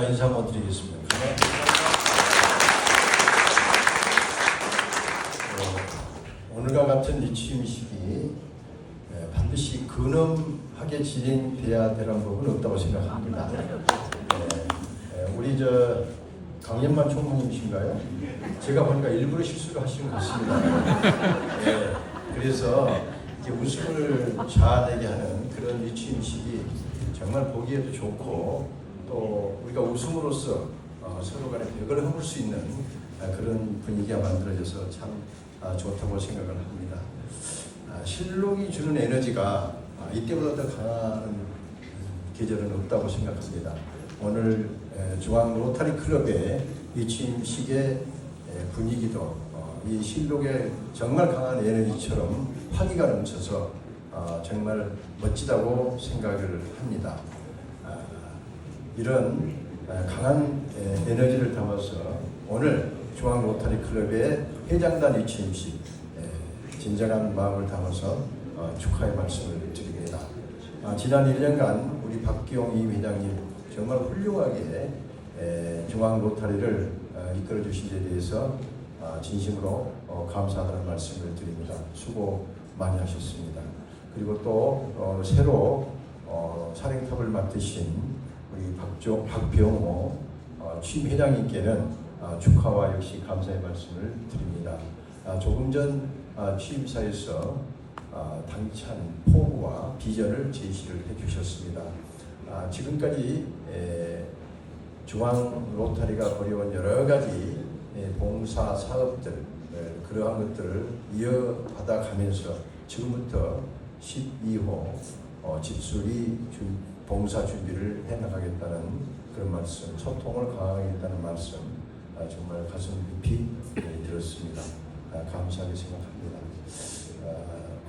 인사 한번 드리겠습니다. 어, 오늘과 같은 이 취임식이 예, 반드시 근엄하게 진행돼야 되는 부분은 없다고 생각합니다. 예, 예, 우리 저 강연만 총무님이신가요? 제가 보니까 일부러 실수를 하신 것 같습니다. 예, 그래서 이제 웃음을 자아내게 하는 그런 이 취임식이 정말 보기에도 좋고 또 우리가 웃음으로써 어, 서로 간에 벽을 허물 수 있는 아, 그런 분위기가 만들어져서 참 아, 좋다고 생각을 합니다. 아, 실록이 주는 에너지가 아, 이때보다 더 강한 음, 계절은 없다고 생각합니다. 오늘 에, 중앙 로타리 클럽의 이 취임식의 에, 분위기도 어, 이 실록의 정말 강한 에너지처럼 화기가 넘쳐서 어, 정말 멋지다고 생각을 합니다. 아, 이런 에, 강한 에, 에너지를 담아서 오늘 중앙 로타리 클럽의 회장단 에, 진정한 마음을 담아서 어, 축하의 말씀을 드립니다. 아, 지난 1년간 우리 박기용 이 회장님 정말 훌륭하게 에, 중앙 로타리를 어, 이끌어 주신 데 대해서 아, 진심으로 어, 감사하다는 말씀을 드립니다. 수고 많이 하셨습니다. 그리고 또 어, 새로 어, 사령탑을 맡으신 우리 박종, 박병호 어, 취임 회장님께는 아, 축하와 역시 감사의 말씀을 드립니다. 아, 조금 전 아, 취임사에서 아, 당찬 포부와 비전을 제시를 해주셨습니다. 아, 지금까지 에, 중앙 로타리가 벌여온 여러 가지 에, 봉사 사업들 에, 그러한 것들을 이어받아 가면서 지금부터 12호 어, 집수리 준- 봉사 준비를 해나가겠다는 그런 말씀, 소통을 강화하겠다는 말씀 아, 정말 가슴 깊이 에, 들었습니다. 아, 감사하게 생각합니다. 아,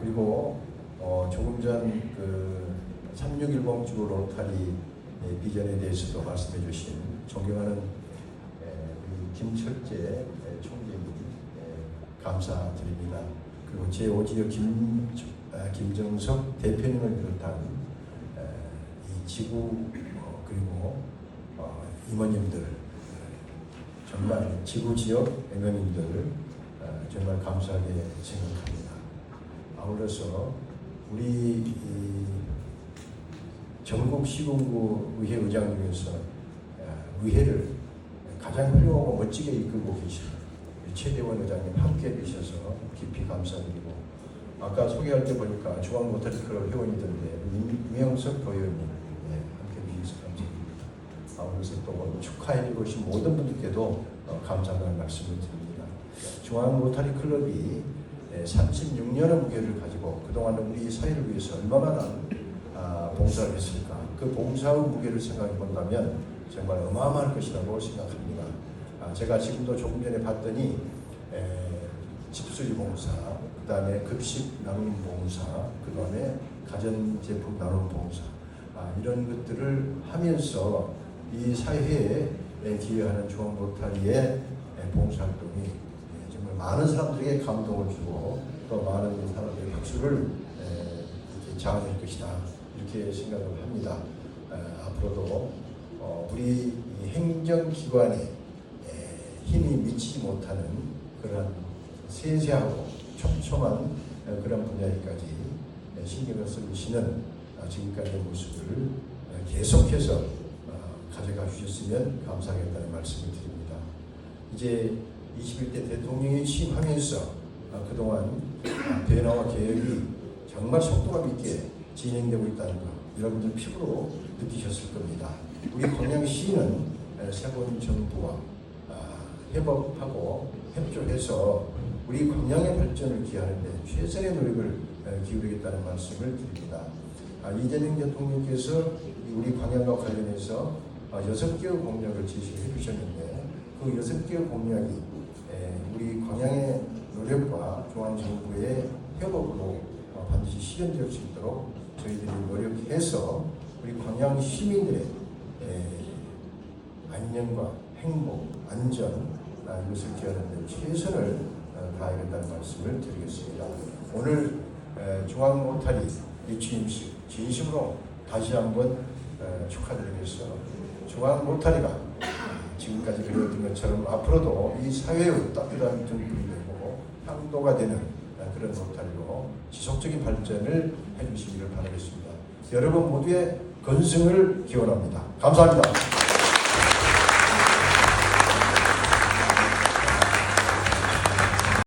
그리고 어, 조금 전 그 361봉 주 로타리 예, 비전에 대해서도 말씀해 주신 존경하는 김철재 에, 총재님 에, 감사드립니다. 그리고 제 오지역 김, 아, 김정석 대표님을 비롯한 지구 어, 그리고 어, 임원님들 에, 정말 지구 지역 임원님들 어, 정말 감사하게 생각합니다. 아울러서 우리 이 전국 시군구 의회 의장 중에서 어, 의회를 가장 훌륭하고 멋지게 이끌고 우리 최대원 의장님 함께 계셔서 깊이 감사드리고 아까 소개할 때 보니까 중앙 모터리 클럽 회원이던데 임명석 도의원님 예, 함께 계셔서 감사드립니다. 아울러서 또 오늘 축하해 주신 모든 분들께도 어, 감사하다는 말씀을 드립니다. 중앙 로타리 클럽이 36년의 무게를 가지고 그동안 우리 사회를 위해서 얼마나 아, 봉사를 했을까. 그 봉사의 무게를 생각해 본다면 정말 어마어마할 것이라고 생각합니다. 아, 제가 지금도 조금 전에 봤더니 에, 집수리 봉사, 그 다음에 급식 나눔 봉사, 그 다음에 가전제품 나눔 봉사 아, 이런 것들을 하면서 이 사회에 기여하는 중앙 로타리의 봉사활동이 예, 정말 많은 사람들에게 감동을 주고 또 많은 사람들의 박수를 에, 이렇게 자아낼 것이다 이렇게 생각을 합니다. 에, 앞으로도 어, 우리 이 행정기관에 에, 힘이 미치지 못하는 그런 세세하고 촘촘한 에, 그런 분야에까지 에, 신경을 쓰시는 아, 지금까지의 모습을 에, 계속해서 어, 가져가 주셨으면 감사하겠다는 말씀을 드립니다. 이제 21대 대통령이 취임하면서 아, 그동안 아, 변화와 개혁이 정말 속도감 있게 진행되고 있다는 것 여러분들 피부로 느끼셨을 겁니다. 우리 광양시는 에, 새로운 정부와 아, 협업하고 협조해서 우리 광양의 발전을 기하는데 최선의 노력을 에, 기울이겠다는 말씀을 드립니다. 아, 이재명 대통령께서 이 우리 광양과 관련해서 아, 여섯 개의 공약을 제시해 주셨는데 그 여섯 개의 공약이 에, 우리 광양의 노력과 중앙정부의 협업으로 어, 반드시 실현될 수 있도록 저희들이 노력해서 우리 광양 시민들의 에, 안녕과 행복, 안전 아, 이것을 기하는 데 최선을 어, 다하겠다는 말씀을 드리겠습니다. 오늘 에, 중앙 로타리 이 취임식 진심으로 다시 한번 에, 축하드리 중앙 로타리가 지금까지 그려왔던 것처럼 앞으로도 이 사회의 따뜻한 등불이 되고 향도가 되는 그런 로타리로 지속적인 발전을 해주시기를 바라겠습니다. 여러분 모두의 건승을 기원합니다. 감사합니다.